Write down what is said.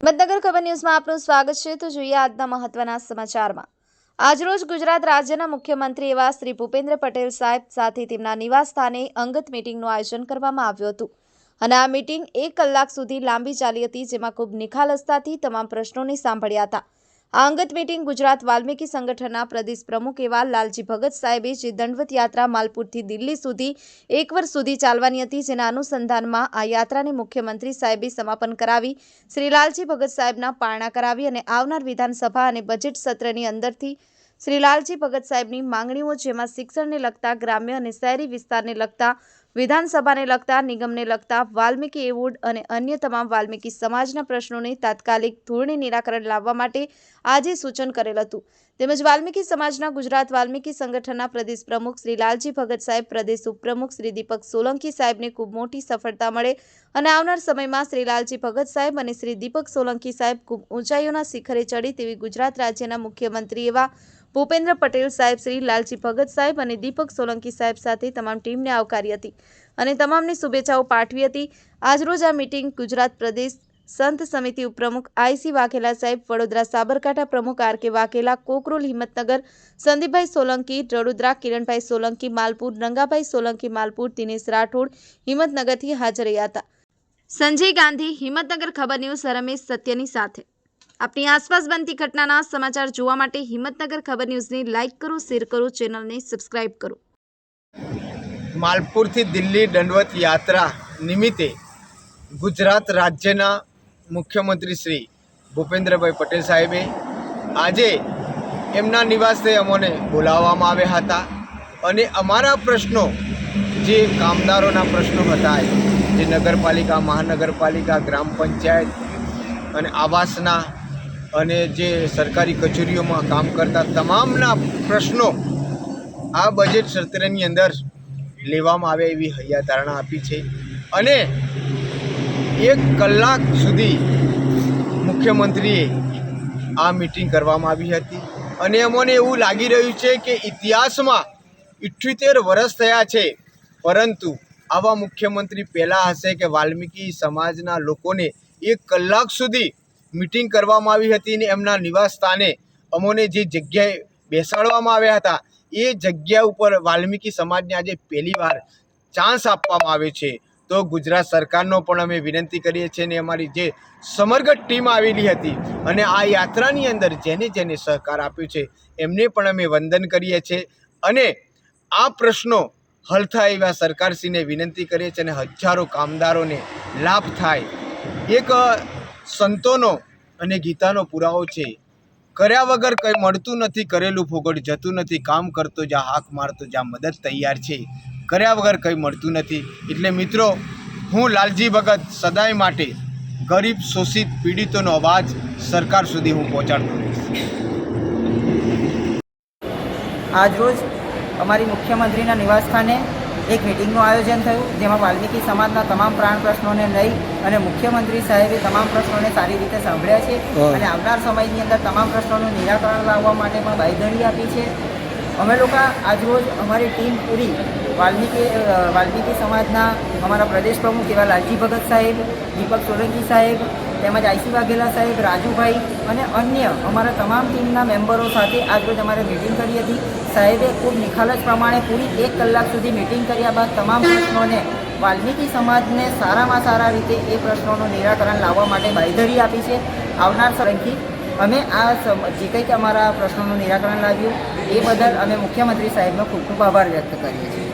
હિંમતનગર ખબર ન્યૂઝમાં આપનું સ્વાગત છે. તો જોઈએ આજના મહત્વના સમાચારમાં. આજરોજ ગુજરાત રાજ્યના મુખ્યમંત્રી એવા શ્રી ભૂપેન્દ્ર પટેલ સાહેબ સાથે તેમના નિવાસ સ્થાને અંગત મિટિંગનું આયોજન કરવામાં આવ્યું હતું. અને આ મિટિંગ એક કલાક સુધી લાંબી ચાલી હતી, જેમાં ખૂબ નિખાલસતાથી તમામ પ્રશ્નોને સાંભળ્યા હતા. આ અંગત મિટિંગ ગુજરાત વાલ્મીકી સંગઠનના પ્રદેશ પ્રમુખ એવા લાલજી ભગત સાહેબે જે દંડવત યાત્રા માલપુરથી દિલ્હી સુધી એક વર્ષ સુધી ચાલવાની હતી, જેના અનુસંધાનમાં આ યાત્રાને મુખ્યમંત્રી સાહેબે સમાપન કરાવી, શ્રી લાલજી ભગત સાહેબના પારણા કરાવી અને આવનાર વિધાનસભા અને બજેટ સત્રની અંદરથી શ્રી લાલજી ભગત સાહેબની માંગણીઓ, જેમાં શિક્ષણને લગતા ગ્રામ્ય અને શહેરી વિસ્તારને લગતા વિધાનસભાને લગતા, નિગમને લગતા વાલ્મીકી એવોર્ડ અને અન્ય તમામ વાલ્મીકી સમાજના પ્રશ્નોને તાત્કાલિક ધોરણે નિરાકરણ લાવવા માટે આજે સૂચન કરેલ હતું. તેમજ વાલ્મીકી સમાજના ગુજરાત વાલ્મીકી સંગઠનના પ્રદેશ પ્રમુખ શ્રી લાલજી ભગત સાહેબ, પ્રદેશ ઉપપ્રમુખ શ્રી દીપક સોલંકી સાહેબને ખૂબ મોટી સફળતા મળે અને આવનાર સમયમાં શ્રી લાલજી ભગત સાહેબ અને શ્રી દીપક સોલંકી સાહેબ ખૂબ ઊંચાઈઓના શિખરે ચડી તેવી ગુજરાત રાજ્યના મુખ્યમંત્રી એવા ભૂપેન્દ્ર પટેલ સાહેબ, શ્રી લાલજી ભગત સાહેબ અને દીપક સોલંકી સાહેબ સાથે તમામ ટીમને આવકારી હતી. અને તમામની શુભેચ્છાઓ પાઠવી હતી. આજરોજ આ મિટિંગ ગુજરાત પ્રદેશ સંત સમિતિ ઉપપ્રમુખ આઈસી વાઘેલા સાહેબ, વડોદરા સાબરકાંઠા પ્રમુખ આર કે વાઘેલા, કોકરોલ હિંમતનગર, સંદીપભાઈ સોલંકી, રડોદરા કિરણભાઈ સોલંકી, માલપુર રંગાભાઈ સોલંકી, માલપુર દિનેશ રાઠોડ હિંમતનગરથી હાજર રહ્યા હતા. સંજય ગાંધી, હિંમતનગર ખબર ન્યૂઝ, રમેશ સત્યની સાથે. આપની આસપાસ બનતી ઘટનાના સમાચાર જોવા માટે હિંમતનગર ખબર ન્યૂઝને લાઇક કરો, શેર કરો, ચેનલને સબસ્ક્રાઇબ કરો. માલપુરથી દિલ્હી દંડવત યાત્રા નિમિત્તે ગુજરાત રાજ્યના મુખ્યમંત્રી શ્રી ભૂપેન્દ્રભાઈ પટેલ સાહેબે આજે એમના નિવાસે અમોને બોલાવવામાં આવ્યા હતા. અને અમારા પ્રશ્નો જે કામદારોના પ્રશ્નો હતા જે નગરપાલિકા, મહાનગરપાલિકા, ગ્રામ પંચાયત અને આવાસના અને જે સરકારી કચેરીઓમાં કામ કરતા તમામના પ્રશ્નો આ બજેટ સત્રની અંદર લેવામાં આવે એવી હૈયાધારણા આપી છે. અને એક કલાક સુધી મુખ્યમંત્રીએ આ મિટિંગ કરવામાં આવી હતી. અને અમને એવું લાગી રહ્યું છે કે ઇતિહાસમાં ઇઠ્યોતેર વર્ષ થયા છે, પરંતુ આવા મુખ્યમંત્રી પહેલાં હશે કે વાલ્મીકી સમાજના લોકોને એક કલાક સુધી મિટિંગ કરવામાં આવી હતી ને એમના નિવાસ સ્થાને અમોને જે જગ્યાએ બેસાડવામાં આવ્યા હતા એ જગ્યા ઉપર વાલ્મીકી સમાજને આજે પહેલી વાર ચાન્સ આપવામાં આવે છે. તો ગુજરાત સરકારનો પણ અમે વિનંતી કરીએ છીએ ને અમારી જે સમગ્ર ટીમ આવેલી હતી અને આ યાત્રાની અંદર જેને જેને સહકાર આપ્યો છે, એમને પણ અમે વંદન કરીએ છીએ અને આ પ્રશ્નો હલ થાય એવા સરકારશ્રીને વિનંતી કરીએ છીએ અને હજારો કામદારોને લાભ થાય. એક સંતોનો અને ગીતાનો પુરાવો છે. કર્યા વગર કંઈ મળતું નથી, કરેલું ફોગડ જતું નથી, કામ કરતો જ્યાં હાક મારતો જ્યાં મદદ તૈયાર છે, કર્યા વગર કંઈ મળતું નથી. એટલે મિત્રો, હું લાલજી ભગત સદાય માટે ગરીબ, શોષિત પીડિતોનો અવાજ સરકાર સુધી હું પહોંચાડતો રહીશ. આજરોજ અમારી મુખ્યમંત્રીના નિવાસસ્થાને એક મિટિંગનું આયોજન થયું જેમાં વાલ્મીકી સમાજના તમામ પ્રાણ પ્રશ્નોને લઈ અને મુખ્યમંત્રી સાહેબે તમામ પ્રશ્નોને સારી રીતે સાંભળ્યા છે અને આવનાર સમયની અંદર તમામ પ્રશ્નોનું નિરાકરણ લાવવા માટે પણ બાંયધરી આપી છે. અમે લોકો આજરોજ અમારી ટીમ પૂરી વાલ્મીકી વાલ્મીકી સમાજના અમારા પ્રદેશ પ્રમુખ એવા લાલજી ભગત સાહેબ દીપક સોલંકી સાહેબ તેમજ આઈસી વાઘેલા સાહેબ, રાજુભાઈ અને અન્ય અમારા તમામ ટીમના મેમ્બરો સાથે આજરોજ અમારે મિટિંગ કરી હતી. સાહેબે ખૂબ નિખાલસ પ્રમાણે પૂરી એક કલાક સુધી મિટિંગ કર્યા બાદ તમામ પ્રશ્નોને વાલ્મીકી સમાજને સારામાં સારા રીતે એ પ્રશ્નોનું નિરાકરણ લાવવા માટે બાંયધરી આપી છે. આવનાર સરંખી અમે આ જે કંઈક અમારા પ્રશ્નોનું નિરાકરણ લાવ્યું એ બદલ અમે મુખ્યમંત્રી સાહેબનો ખૂબ ખૂબ આભાર વ્યક્ત કરીએ છીએ.